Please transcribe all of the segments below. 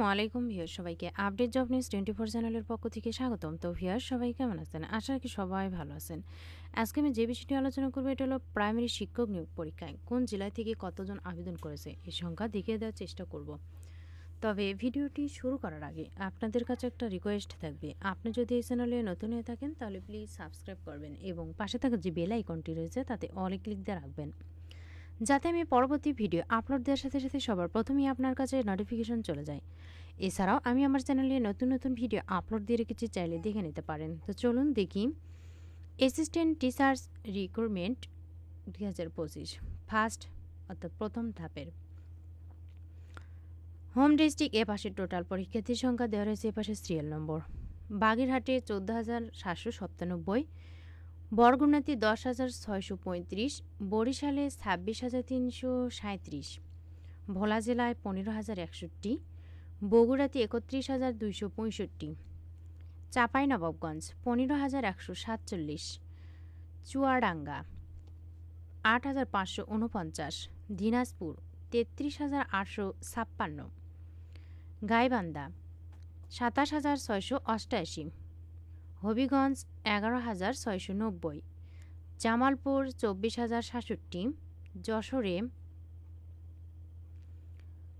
আসসালামু আলাইকুম ভিউয়ার সবাইকে update job news twenty four চ্যানেলের পক্ষ থেকে স্বাগতম। তো ভিউয়ার সবাই কেমন আছেন? আশা রাখি সবাই ভালো আছেন। আজকে আমি যে বিষয়টি আলোচনা করব, এটা হলো প্রাইমারি শিক্ষক নিয়োগ পরীক্ষায়। কোন জেলায় থেকে কতজন আবেদন করেছে? এই সংখ্যা দেখিয়ে দেওয়ার চেষ্টা করব। তবে ভিডিওটি শুরু করার আগে আপনাদের কাছে একটা রিকোয়েস্ট থাকবে। আপনি যদি এই চ্যানেলে নতুন হয়ে থাকেন, তাহলে প্লিজ সাবস্ক্রাইব করবেন এবং পাশে থাকা যে বেল আইকনটি রয়েছে, তাতে অলে ক্লিক দিয়ে রাখবেন। যাতে আমি পরবর্তী ভিডিও আপলোড দেওয়ার সাথে সাথে সবার প্রথমেই আপনার কাছে নোটিফিকেশন চলে যায়। এছাড়াও আমি আমার চ্যানেলে নতুন নতুন ভিডিও আপলোড দিয়ে রেখেছি, চাইলে দেখে নিতে পারেন। তো চলুন দেখি। অ্যাসিস্ট্যান্ট টিচার্স রিক্রুটমেন্ট দুই হাজার পঁচিশ ফার্স্ট অর্থাৎ প্রথম ধাপের। হোম ডিস্ট্রিক্ট এ পাশে টোটাল পরীক্ষার্থীর সংখ্যা দেওয়া রয়েছে, এ পাশে সিরিয়াল নম্বর বাগেরহাটে চোদ্দ হাজার সাতশো সাতানব্বই বরগুনাতে দশ হাজার ছয়শো পঁয়ত্রিশ, বরিশালে ছাব্বিশ হাজার তিনশো সাঁত্রিশ ভোলা জেলায় পনেরো হাজার একষট্টি, বগুড়াতে একত্রিশ হাজার দুইশো পঁয়ষট্টি, চাঁপাইনবাবগঞ্জ পনেরো হাজার একশো সাতচল্লিশ, চুয়াডাঙ্গা আট হাজার পাঁচশো উনপঞ্চাশ দিনাজপুর তেত্রিশ হাজার আটশো ছাপ্পান্ন, গাইবান্ধা সাতাশ হাজার ছয়শো অষ্টাশি হবিগঞ্জ এগারো হাজার ছয়শো নব্বই, জামালপুর চব্বিশ হাজার সাতষট্টি, যশোরে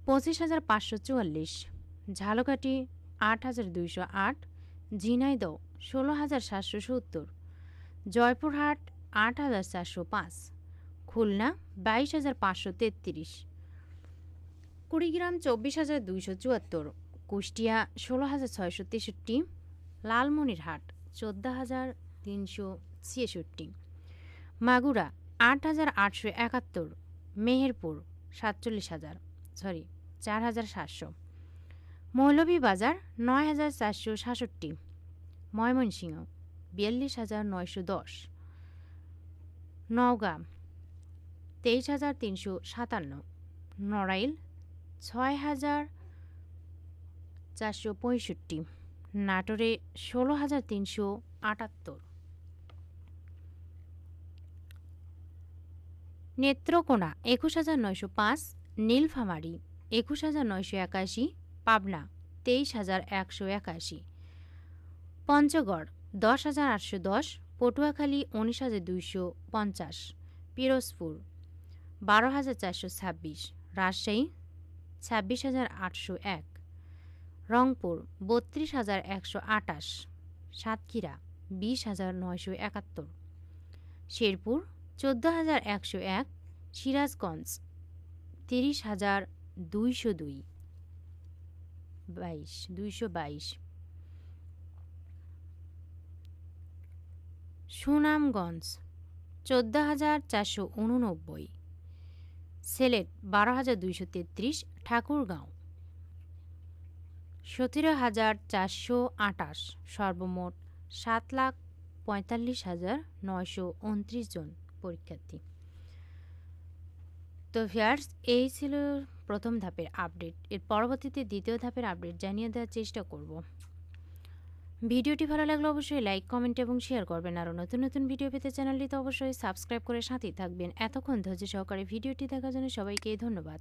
পঁচিশ হাজার পাঁচশো চুয়াল্লিশ, ঝালকাঠি আট হাজার দুইশো আট, ঝিনাইদহ ষোলো হাজার সাতশো সত্তর, জয়পুরহাট আট হাজার চারশো পাঁচ, খুলনা বাইশ হাজার পাঁচশো তেত্রিশ, কুড়িগ্রাম চব্বিশ হাজার দুইশো চুয়াত্তর, কুষ্টিয়া ষোলো হাজার ছয়শো তেষট্টি লালমনিরহাট, চোদ্দ হাজার তিনশো ছেষট্টি মাগুরা, আট হাজার আটশো একাত্তর। মেহেরপুর, সাতচল্লিশ হাজার। সরি, চার হাজার সাতশো। মৌলভীবাজার, নয় হাজার চারশো সাতষট্টি। ময়মনসিংহ, বিয়াল্লিশ হাজার নয়শো দশ। নওগাঁ, তেইশ হাজার তিনশো সাতান্ন। নড়াইল, ছয় হাজার চারশো পঁয়ষট্টি। নাটোরে ষোলো হাজার তিনশো আটাত্তর। নেত্রকোনা একুশ হাজার নয়শো পাঁচ, নীলফামারী একুশ হাজার নয়শো একাশি, পাবনা তেইশ হাজার একশো একাশি। পঞ্চগড় দশ হাজার আটশো দশ, পটুয়াখালী উনিশ হাজার দুইশো পঞ্চাশ। পিরোজপুর বারো হাজার চারশো ছাব্বিশ, রাজশাহী ছাব্বিশ হাজার আটশো এক। রংপুর, বত্রিশ হাজার একশো আটাশ। সাতক্ষীরা, বিশ হাজার নয়শো একাত্তর। শেরপুর, চোদ্দ হাজার একশো এক। সিরাজগঞ্জ, তিরিশ হাজার দুইশো দুই। বাইশ, দুইশো বাইশ। সুনামগঞ্জ, চোদ্দ হাজার চারশো উননব্বই। সিলেট, বারো হাজার দুইশো তেত্রিশ। ঠাকুরগাঁও। সতেরো হাজার চারশো আটাশ সর্বমোট সাত লাখ পঁয়তাল্লিশ হাজার নয়শো উনত্রিশ জন পরীক্ষার্থী। তো ভিয়ার্স এই ছিল প্রথম ধাপের আপডেট। এর পরবর্তীতে দ্বিতীয় ধাপের আপডেট জানিয়ে দেওয়ার চেষ্টা করব। ভিডিওটি ভালো লাগলে অবশ্যই লাইক, কমেন্ট এবং শেয়ার করবেন। আরও নতুন নতুন ভিডিও পেতে চ্যানেলটি তো অবশ্যই সাবস্ক্রাইব করে সাথেই থাকবেন। এতক্ষণ ধৈর্য সহকারে ভিডিওটি দেখার জন্য সবাইকে ধন্যবাদ।